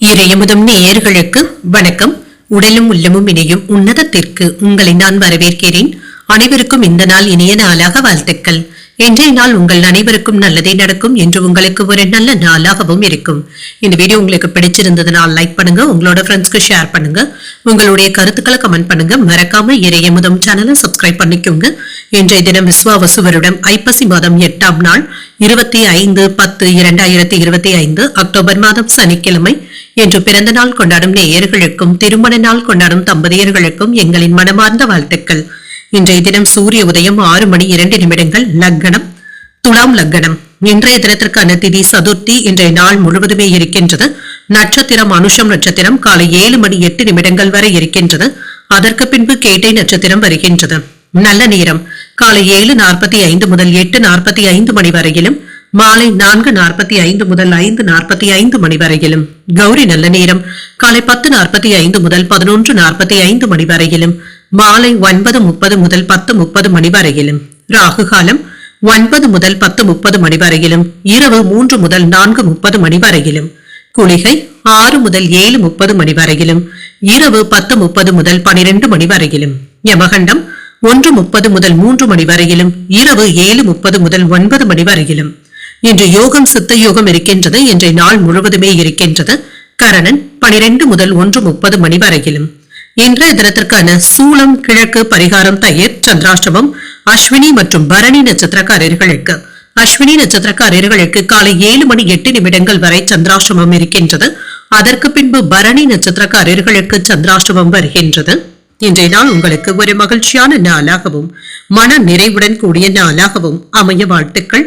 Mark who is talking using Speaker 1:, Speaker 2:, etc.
Speaker 1: இறையமுதம் நேயர்களுக்கு வணக்கம். உடலும் உள்ளமும் இணையும் உன்னதத்திற்கு உங்களை நான் வரவேற்கிறேன். அனைவருக்கும் இந்த நாள் இனிய நாளாக வாழ்த்துக்கள். இன்றைய நாள் உங்கள் அனைவருக்கும் நல்லதே நடக்கும் என்று உங்களுக்கு ஒரு நல்ல நாளாகவும் இருக்கும். இந்த வீடியோ உங்களுக்கு பிடிச்சிருந்ததுனால் லைக் பண்ணுங்க உங்களோட ஃப்ரெண்ட்ஸ்க்கு ஷேர் பண்ணுங்க உங்களுடைய கருத்துக்களை கமெண்ட் பண்ணுங்க. மறக்காம இறையமுதம் சேனலை சப்ஸ்கிரைப் பண்ணிக்கோங்க. இன்றைய தினம் விஸ்வாவசு வருடம் ஐப்பசி மாதம் எட்டாம் நாள் இருபத்தி ஐந்து பத்து இரண்டாயிரத்தி இருபத்தி ஐந்து அக்டோபர் மாதம் சனிக்கிழமை. என்று பிறந்த நாள் கொண்டாடும் நேயர்களுக்கும் திருமண நாள் கொண்டாடும் தம்பதியர்களுக்கும் எங்களின் மனமார்ந்த வாழ்த்துக்கள். இன்றைய தினம் சூரிய உதயம் ஆறு மணி இரண்டு நிமிடங்கள் லக்னம் துலாம் லக்னம் இன்றைய தினத்திற்கான திதி சதுர்த்தி. இன்றைய நாள் முழுவதுமே இருக்கின்றது. நட்சத்திரம் அனுஷம் நட்சத்திரம். காலை ஏழு மணி எட்டு நிமிடங்கள் வரை இருக்கின்றது. அதற்கு பின்பு கேட்டை நட்சத்திரம் வருகின்றது. நல்ல நேரம். காலை ஏழு நாற்பத்தி ஐந்து முதல் எட்டு நாற்பத்தி ஐந்து மணி வரையிலும் மாலை நான்கு நாற்பத்தி ஐந்து முதல் ஐந்து நாற்பத்தி ஐந்து மணி வரையிலும். கௌரி நல்ல நேரம். காலை பத்து நாற்பத்தி ஐந்து முதல் பதினொன்று நாற்பத்தி ஐந்து மணி வரையிலும். மாலை ஒன்பது முப்பது முதல் பத்து முப்பது மணி வரையிலும் ராகு காலம் ஒன்பது முதல் பத்து முப்பது மணி வரையிலும் இரவு மூன்று முதல் நான்கு முப்பது மணி வரையிலும் குளிகை ஆறு முதல் ஏழு முப்பது மணி வரையிலும் இரவு பத்து முப்பது முதல் பனிரெண்டு மணி வரையிலும் யமகண்டம் ஒன்று முப்பது முதல் மூன்று மணி வரையிலும் இரவு ஏழு முப்பது முதல் ஒன்பது மணி வரையிலும். இன்று யோகம் சித்த யோகம் இருக்கின்றது இன்றைய நாள் முழுவதுமே இருக்கின்றது. கரணன் பனிரெண்டு முதல் ஒன்று முப்பது மணி வரையிலும் இன்றைய தினத்திற்கான சூளம் கிழக்கு பரிகாரம் தயிர் சந்திராஷ்டமம் அஸ்வினி மற்றும் பரணி நட்சத்திரக்காரர்களுக்கு. அஸ்வினி நட்சத்திரக்காரர்களுக்கு காலை ஏழு மணி எட்டு நிமிடங்கள் வரை சந்திராஷ்டமம் இருக்கின்றது. அதற்கு பின்பு பரணி நட்சத்திரக்காரர்களுக்கு சந்திராஷ்டமம் வருகின்றது. இன்றைய நாள் உங்களுக்கு ஒரு மகிழ்ச்சியான நாளாகவும் மன நிறைவுடன் கூடிய நாளாகவும் அமைய வாழ்த்துக்கள்.